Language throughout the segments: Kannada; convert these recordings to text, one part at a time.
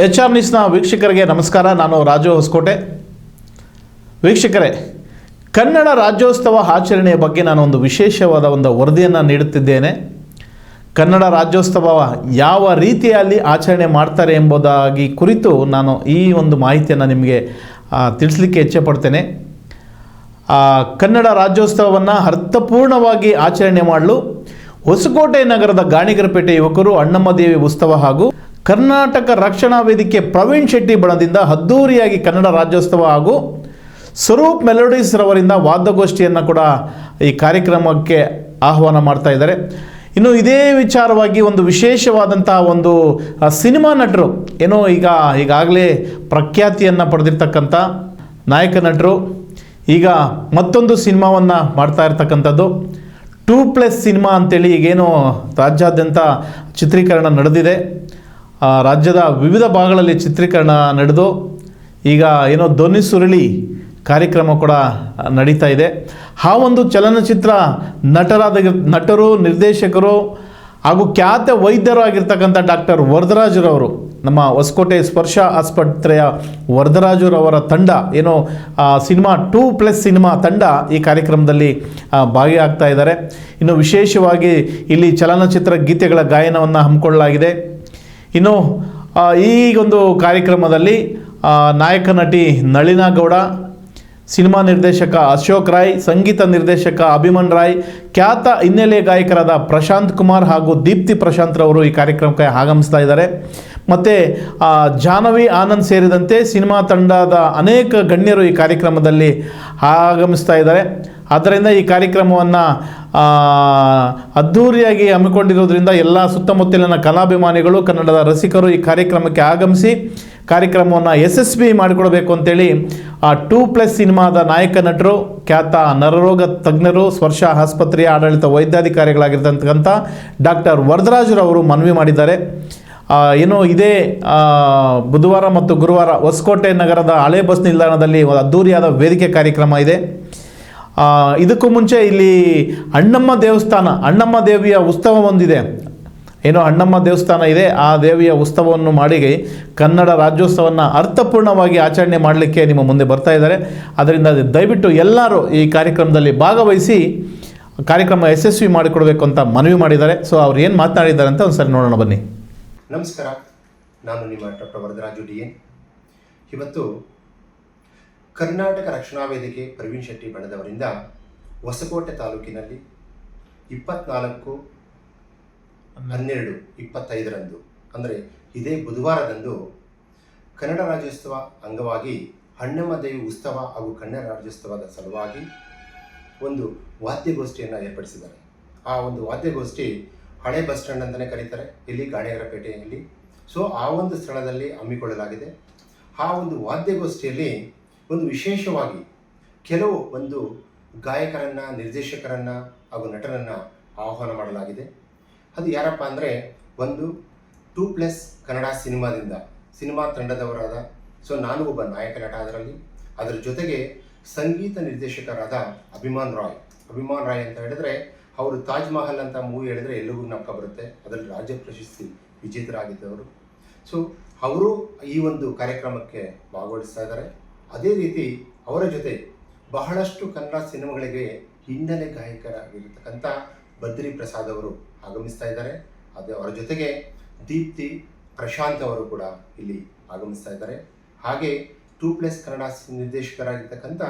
ಎಚ್ ಆರ್ ನ್ಯೂಸ್ನ ವೀಕ್ಷಕರಿಗೆ ನಮಸ್ಕಾರ. ನಾನು ರಾಜು ಹೊಸಕೋಟೆ. ವೀಕ್ಷಕರೇ, ಕನ್ನಡ ರಾಜ್ಯೋತ್ಸವ ಆಚರಣೆಯ ಬಗ್ಗೆ ನಾನು ಒಂದು ವಿಶೇಷವಾದ ಒಂದು ವರದಿಯನ್ನು ನೀಡುತ್ತಿದ್ದೇನೆ. ಕನ್ನಡ ರಾಜ್ಯೋತ್ಸವ ಯಾವ ರೀತಿಯಲ್ಲಿ ಆಚರಣೆ ಮಾಡ್ತಾರೆ ಎಂಬುದಾಗಿ ಕುರಿತು ನಾನು ಈ ಒಂದು ಮಾಹಿತಿಯನ್ನು ನಿಮಗೆ ತಿಳಿಸ್ಲಿಕ್ಕೆ ಇಚ್ಛೆ ಪಡ್ತೇನೆ. ಕನ್ನಡ ರಾಜ್ಯೋತ್ಸವವನ್ನು ಅರ್ಥಪೂರ್ಣವಾಗಿ ಆಚರಣೆ ಮಾಡಲು ಹೊಸಕೋಟೆ ನಗರದ ಗಾಣಿಗರಪೇಟೆ ಯುವಕರು ಅಣ್ಣಮ್ಮದೇವಿ ಉತ್ಸವ ಹಾಗೂ ಕರ್ನಾಟಕ ರಕ್ಷಣಾ ವೇದಿಕೆ ಪ್ರವೀಣ್ ಶೆಟ್ಟಿ ಬಣದಿಂದ ಅದ್ದೂರಿಯಾಗಿ ಕನ್ನಡ ರಾಜ್ಯೋತ್ಸವ ಹಾಗೂ ಸ್ವರೂಪ್ ಮೆಲೋಡೀಸ್ ರವರಿಂದ ವಾದ್ಯಗೋಷ್ಠಿಯನ್ನು ಕೂಡ ಈ ಕಾರ್ಯಕ್ರಮಕ್ಕೆ ಆಹ್ವಾನ ಮಾಡ್ತಾ ಇದ್ದಾರೆ. ಇನ್ನು ಇದೇ ವಿಚಾರವಾಗಿ ಒಂದು ವಿಶೇಷವಾದಂತಹ ಒಂದು ಸಿನಿಮಾ ನಟರು, ಏನೋ ಈಗ, ಈಗಾಗಲೇ ಪ್ರಖ್ಯಾತಿಯನ್ನು ಪಡೆದಿರ್ತಕ್ಕಂಥ ನಾಯಕ ನಟರು, ಈಗ ಮತ್ತೊಂದು ಸಿನಿಮಾವನ್ನು ಮಾಡ್ತಾ ಇರ್ತಕ್ಕಂಥದ್ದು. ಟೂ ಪ್ಲಸ್ ಸಿನಿಮಾ ಅಂತೇಳಿ ಈಗೇನು ರಾಜ್ಯಾದ್ಯಂತ ಚಿತ್ರೀಕರಣ ನಡೆದಿದೆ. ರಾಜ್ಯದ ವಿವಿಧ ಭಾಗಗಳಲ್ಲಿ ಚಿತ್ರೀಕರಣ ನಡೆದು ಈಗ ಏನೋ ಧ್ವನಿ ಸುರುಳಿ ಕಾರ್ಯಕ್ರಮ ಕೂಡ ನಡೀತಾ ಇದೆ. ಆ ಒಂದು ಚಲನಚಿತ್ರ ನಟರಾದ, ನಟರು, ನಿರ್ದೇಶಕರು ಹಾಗೂ ಖ್ಯಾತ ವೈದ್ಯರು ಆಗಿರ್ತಕ್ಕಂಥ ಡಾಕ್ಟರ್ ವರದರಾಜರವರು, ನಮ್ಮ ಹೊಸಕೋಟೆ ಸ್ಪರ್ಶ ಆಸ್ಪತ್ರೆಯ ವರದರಾಜರವರ ತಂಡ, ಏನೋ ಸಿನಿಮಾ ಟೂ ಪ್ಲಸ್ ಸಿನಿಮಾ ತಂಡ ಈ ಕಾರ್ಯಕ್ರಮದಲ್ಲಿ ಭಾಗಿಯಾಗ್ತಾ ಇದ್ದಾರೆ. ಇನ್ನು ವಿಶೇಷವಾಗಿ ಇಲ್ಲಿ ಚಲನಚಿತ್ರ ಗೀತೆಗಳ ಗಾಯನವನ್ನು ಹಮ್ಮಿಕೊಳ್ಳಲಾಗಿದೆ. ಇನ್ನು ಈಗೊಂದು ಕಾರ್ಯಕ್ರಮದಲ್ಲಿ ನಾಯಕ ನಟಿ ನಳಿನಾ ಗೌಡ, ಸಿನಿಮಾ ನಿರ್ದೇಶಕ ಅಶೋಕ್ ರಾಯ್, ಸಂಗೀತ ನಿರ್ದೇಶಕ ಅಭಿಮನ್ ರಾಯ್, ಖ್ಯಾತ ಹಿನ್ನೆಲೆ ಗಾಯಕರಾದ ಪ್ರಶಾಂತ್ ಕುಮಾರ್ ಹಾಗೂ ದೀಪ್ತಿ ಪ್ರಶಾಂತ್ ರವರು ಈ ಕಾರ್ಯಕ್ರಮಕ್ಕೆ ಆಗಮಿಸ್ತಾ ಇದ್ದಾರೆ. ಮತ್ತು ಜಾಹ್ನವಿ ಆನಂದ್ ಸೇರಿದಂತೆ ಸಿನಿಮಾ ತಂಡದ ಅನೇಕ ಗಣ್ಯರು ಈ ಕಾರ್ಯಕ್ರಮದಲ್ಲಿ ಆಗಮಿಸ್ತಾ ಇದ್ದಾರೆ. ಆದ್ದರಿಂದ ಈ ಕಾರ್ಯಕ್ರಮವನ್ನು ಅದ್ಧೂರಿಯಾಗಿ ಹಮ್ಮಿಕೊಂಡಿರೋದ್ರಿಂದ ಎಲ್ಲ ಸುತ್ತಮುತ್ತಲಿನ ಕಲಾಭಿಮಾನಿಗಳು, ಕನ್ನಡದ ರಸಿಕರು ಈ ಕಾರ್ಯಕ್ರಮಕ್ಕೆ ಆಗಮಿಸಿ, ಕಾರ್ಯಕ್ರಮವನ್ನು ಯಶಸ್ವಿ ಮಾಡಿಕೊಡಬೇಕು ಅಂತೇಳಿ, ಆ, ಟೂ ಪ್ಲಸ್ ಸಿನಿಮಾದ ನಾಯಕ ನಟರು, ಖ್ಯಾತ ನರರೋಗ ತಜ್ಞರು, ಸ್ಪರ್ಶ ಆಸ್ಪತ್ರೆಯ ಆಡಳಿತ ವೈದ್ಯಾಧಿಕಾರಿಗಳಾಗಿರ್ತಕ್ಕಂಥ ಡಾಕ್ಟರ್ ವರದರಾಜರವರು ಮನವಿ ಮಾಡಿದ್ದಾರೆ. ಏನು ಇದೇ ಬುಧವಾರ ಮತ್ತು ಗುರುವಾರ ಹೊಸಕೋಟೆ ನಗರದ ಹಳೆ ಬಸ್ ನಿಲ್ದಾಣದಲ್ಲಿ ಒಂದು ಅದ್ಧೂರಿಯಾದ ವೇದಿಕೆ ಕಾರ್ಯಕ್ರಮ ಇದೆ. ಇದಕ್ಕೂ ಮುಂಚೆ ಇಲ್ಲಿ ಅಣ್ಣಮ್ಮ ದೇವಸ್ಥಾನ, ಅಣ್ಣಮ್ಮ ದೇವಿಯ ಉತ್ಸವ ಒಂದಿದೆ ಏನೋ ಅಣ್ಣಮ್ಮ ದೇವಸ್ಥಾನ ಇದೆ, ಆ ದೇವಿಯ ಉತ್ಸವವನ್ನು ಮಾಡಿ ಕನ್ನಡ ರಾಜ್ಯೋತ್ಸವವನ್ನು ಅರ್ಥಪೂರ್ಣವಾಗಿ ಆಚರಣೆ ಮಾಡಲಿಕ್ಕೆ ನಿಮ್ಮ ಮುಂದೆ ಬರ್ತಾ ಇದ್ದಾರೆ. ಅದರಿಂದ ದಯವಿಟ್ಟು ಎಲ್ಲರೂ ಈ ಕಾರ್ಯಕ್ರಮದಲ್ಲಿ ಭಾಗವಹಿಸಿ ಕಾರ್ಯಕ್ರಮ ಯಶಸ್ವಿ ಮಾಡಿಕೊಡಬೇಕು ಅಂತ ಮನವಿ ಮಾಡಿದ್ದಾರೆ. ಸೊ ಅವ್ರು ಏನು ಮಾತನಾಡಿದ್ದಾರೆ ಅಂತ ಒಂದ್ಸರಿ ನೋಡೋಣ ಬನ್ನಿ. ನಮಸ್ಕಾರ. ನಾನು ನಿಮ್ಮ ಡಾಕ್ಟರ್ ವರದರಾಜು ಡಿ ಎನ್. ಇವತ್ತು ಕರ್ನಾಟಕ ರಕ್ಷಣಾ ವೇದಿಕೆ ಪ್ರವೀಣ್ ಶೆಟ್ಟಿ ಬಣದವರಿಂದ ಹೊಸಕೋಟೆ ತಾಲೂಕಿನಲ್ಲಿ ಇಪ್ಪತ್ನಾಲ್ಕು ಹನ್ನೆರಡು ಇಪ್ಪತ್ತೈದರಂದು, ಅಂದರೆ ಇದೇ ಬುಧವಾರದಂದು ಕನ್ನಡ ರಾಜ್ಯೋತ್ಸವ ಅಂಗವಾಗಿ ಹಣ್ಣಮ್ಮ ದೇವಿ ಉತ್ಸವ ಹಾಗೂ ಕನ್ನಡ ರಾಜ್ಯೋತ್ಸವದ ಸಲುವಾಗಿ ಒಂದು ವಾದ್ಯಗೋಷ್ಠಿಯನ್ನು ಏರ್ಪಡಿಸಿದ್ದಾರೆ. ಆ ಒಂದು ವಾದ್ಯಗೋಷ್ಠಿ ಹಳೆ ಬಸ್ ಸ್ಟ್ಯಾಂಡ್ ಅಂತಲೇ ಕರೀತಾರೆ, ಇಲ್ಲಿ ಗಾಣಿಗರಪೇಟೆಯಲ್ಲಿ ಸೊ ಆ ಒಂದು ಸ್ಥಳದಲ್ಲಿ ಹಮ್ಮಿಕೊಳ್ಳಲಾಗಿದೆ. ಆ ಒಂದು ವಾದ್ಯಗೋಷ್ಠಿಯಲ್ಲಿ ಒಂದು ವಿಶೇಷವಾಗಿ ಕೆಲವು ಒಂದು ಗಾಯಕರನ್ನು, ನಿರ್ದೇಶಕರನ್ನು ಹಾಗೂ ನಟರನ್ನು ಆಹ್ವಾನ ಮಾಡಲಾಗಿದೆ. ಅದು ಯಾರಪ್ಪ ಅಂದರೆ ಒಂದು ಟೂ ಪ್ಲಸ್ ಕನ್ನಡ ಸಿನಿಮಾದಿಂದ, ಸಿನಿಮಾ ತಂಡದವರಾದ, ಸೊ ನಾನು ಒಬ್ಬ ನಾಯಕ ನಟ ಅದರಲ್ಲಿ. ಅದರ ಜೊತೆಗೆ ಸಂಗೀತ ನಿರ್ದೇಶಕರಾದ ಅಭಿಮಾನ್ ರಾಯ್. ಅಭಿಮಾನ್ ರಾಯ್ ಅಂತ ಹೇಳಿದ್ರೆ ಅವರು ತಾಜ್ ಮಹಲ್ ಅಂತ ಮೂವಿ ಹೇಳಿದ್ರೆ ಎಲ್ಲರಿಗೂ ನಕ್ಕ ಬರುತ್ತೆ. ಅದರಲ್ಲಿ ರಾಜ್ಯ ಪ್ರಶಸ್ತಿ ವಿಜೇತರಾಗಿದ್ದವರು. ಸೊ ಅವರು ಈ ಒಂದು ಕಾರ್ಯಕ್ರಮಕ್ಕೆ ಭಾಗವಹಿಸ್ತಾ ಇದ್ದಾರೆ. ಅದೇ ರೀತಿ ಅವರ ಜೊತೆ ಬಹಳಷ್ಟು ಕನ್ನಡ ಸಿನಿಮಾಗಳಿಗೆ ಹಿನ್ನೆಲೆ ಗಾಯಕರಾಗಿರತಕ್ಕಂಥ ಬದ್ರಿ ಪ್ರಸಾದ್ ಅವರು ಆಗಮಿಸ್ತಾ ಇದ್ದಾರೆ. ಅದೇ ಅವರ ಜೊತೆಗೆ ದೀಪ್ತಿ, ಪ್ರಶಾಂತ್ ಅವರು ಕೂಡ ಇಲ್ಲಿ ಆಗಮಿಸ್ತಾ ಇದ್ದಾರೆ. ಹಾಗೆ ಟೂ ಪ್ಲಸ್ ಕನ್ನಡ ನಿರ್ದೇಶಕರಾಗಿರ್ತಕ್ಕಂಥ,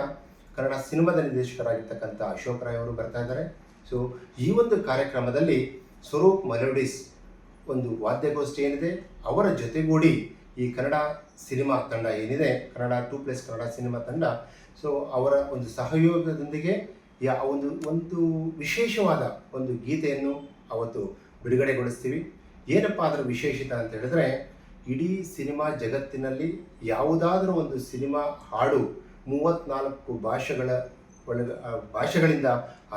ಕನ್ನಡ ಸಿನಿಮಾದ ನಿರ್ದೇಶಕರಾಗಿರ್ತಕ್ಕಂಥ ಅಶೋಕ್ ರಾಯ್ ಅವರು ಬರ್ತಾ ಇದ್ದಾರೆ. ಸೊ ಈ ಒಂದು ಕಾರ್ಯಕ್ರಮದಲ್ಲಿ ಸ್ವರೂಪ್ ಮೆಲೋಡಿಸ್ ಒಂದು ವಾದ್ಯಗೋಷ್ಠಿ ಏನಿದೆ ಅವರ ಜೊತೆಗೂಡಿ ಈ ಕನ್ನಡ ಸಿನಿಮಾ ತಂಡ ಏನಿದೆ, Kannada two plus Kannada cinema ತಂಡ ಸೊ ಅವರ ಒಂದು ಸಹಯೋಗದೊಂದಿಗೆ ಯಾ ಒಂದು ಒಂದು ವಿಶೇಷವಾದ ಒಂದು ಗೀತೆಯನ್ನು ಅವತ್ತು ಬಿಡುಗಡೆಗೊಳಿಸ್ತೀವಿ. ಏನಪ್ಪ ಅದರ ವಿಶೇಷತೆ ಅಂತ ಹೇಳಿದ್ರೆ, ಇಡೀ ಸಿನಿಮಾ ಜಗತ್ತಿನಲ್ಲಿ ಯಾವುದಾದ್ರೂ ಒಂದು ಸಿನಿಮಾ ಹಾಡು ಮೂವತ್ನಾಲ್ಕು ಭಾಷೆಗಳ ಒಳಗ ಭಾಷೆಗಳಿಂದ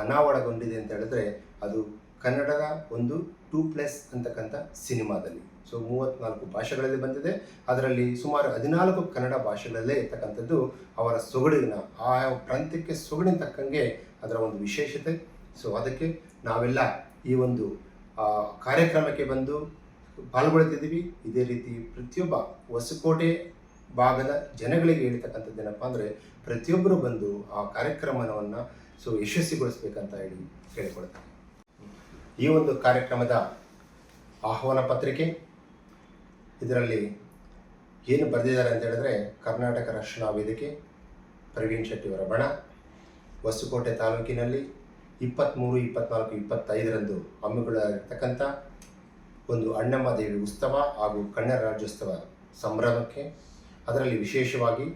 ಅನಾವರಣಗೊಂಡಿದೆ ಅಂತ ಹೇಳಿದ್ರೆ ಅದು ಕನ್ನಡದ ಒಂದು ಟೂ ಪ್ಲಸ್ ಅಂತಕ್ಕಂಥ ಸಿನಿಮಾದಲ್ಲಿ. ಸೊ ಮೂವತ್ನಾಲ್ಕು ಭಾಷೆಗಳಲ್ಲಿ ಬಂದಿದೆ. ಅದರಲ್ಲಿ ಸುಮಾರು ಹದಿನಾಲ್ಕು ಕನ್ನಡ ಭಾಷೆಗಳಲ್ಲೇ ಇರ್ತಕ್ಕಂಥದ್ದು ಅವರ ಸೊಗಡಿನ, ಆ ಪ್ರಾಂತ್ಯಕ್ಕೆ ಸೊಗಡಿನ ತಕ್ಕಂಗೆ ಅದರ ಒಂದು ವಿಶೇಷತೆ. ಸೊ ಅದಕ್ಕೆ ನಾವೆಲ್ಲ ಈ ಒಂದು ಕಾರ್ಯಕ್ರಮಕ್ಕೆ ಬಂದು ಪಾಲ್ಗೊಳ್ತಿದ್ದೀವಿ ಇದೇ ರೀತಿ ಪ್ರತಿಯೊಬ್ಬ ಹೊಸಕೋಟೆ ಭಾಗದ ಜನಗಳಿಗೆ ಹೇಳ್ತಕ್ಕಂಥದ್ದು ಏನಪ್ಪ ಅಂದರೆ, ಪ್ರತಿಯೊಬ್ಬರು ಬಂದು ಆ ಕಾರ್ಯಕ್ರಮವನ್ನು, ಸೊ, ಯಶಸ್ವಿಗೊಳಿಸ್ಬೇಕಂತ ಹೇಳಿ ಕೇಳಿಕೊಳ್ತಾರೆ ಈ ಒಂದು ಕಾರ್ಯಕ್ರಮದ ಆಹ್ವಾನ ಪತ್ರಿಕೆ. ಇದರಲ್ಲಿ ಏನು ಬರೆದಿದ್ದಾರೆ ಅಂತ ಹೇಳಿದ್ರೆ ಕರ್ನಾಟಕ ರಕ್ಷಣಾ ವೇದಿಕೆ, ಪ್ರವೀಣ್ ಶೆಟ್ಟಿಯವರ ಬಣ, ಹೊಸಕೋಟೆ ತಾಲೂಕಿನಲ್ಲಿ ಇಪ್ಪತ್ತ್ಮೂರು ಇಪ್ಪತ್ನಾಲ್ಕು, ಇಪ್ಪತ್ತೈದರಂದು ಹಮ್ಮಿಕೊಳ್ಳಲಾಗಿರ್ತಕ್ಕಂಥ ಒಂದು ಅಣ್ಣಮ್ಮ ದೇವಿ ಉತ್ಸವ ಹಾಗೂ ಕನ್ನಡ ರಾಜ್ಯೋತ್ಸವ ಸಂಭ್ರಮಕ್ಕೆ ಅದರಲ್ಲಿ ವಿಶೇಷವಾಗಿ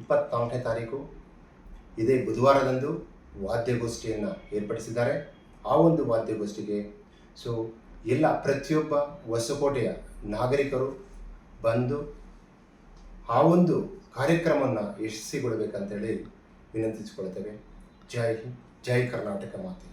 ಇಪ್ಪತ್ನಾಲ್ಕನೇ ತಾರೀಕು ಇದೇ ಬುಧವಾರದಂದು ವಾದ್ಯಗೋಷ್ಠಿಯನ್ನು ಏರ್ಪಡಿಸಿದ್ದಾರೆ. ಆ ಒಂದು ವಾದ್ಯಗೋಷ್ಠಿಗೆ ಸೊ ಎಲ್ಲ ಪ್ರತಿಯೊಬ್ಬ ಹೊಸಕೋಟೆಯ ನಾಗರಿಕರು ಬಂದು ಆ ಒಂದು ಕಾರ್ಯಕ್ರಮವನ್ನು ಯಶಸ್ವಿಗೊಳ್ಳಬೇಕಂತೇಳಿ ವಿನಂತಿಸಿಕೊಳ್ತೇವೆ. ಜೈ ಹಿಂದ್, ಜೈ ಕರ್ನಾಟಕ ಮಾತೆ.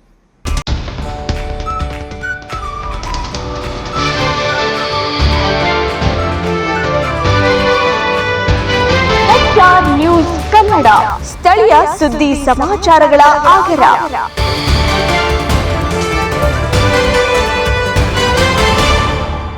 ನ್ಯೂಸ್ ಕನ್ನಡ ಸ್ಥಳೀಯ ಸುದ್ದಿ ಸಮಾಚಾರಗಳ ಆಗರ.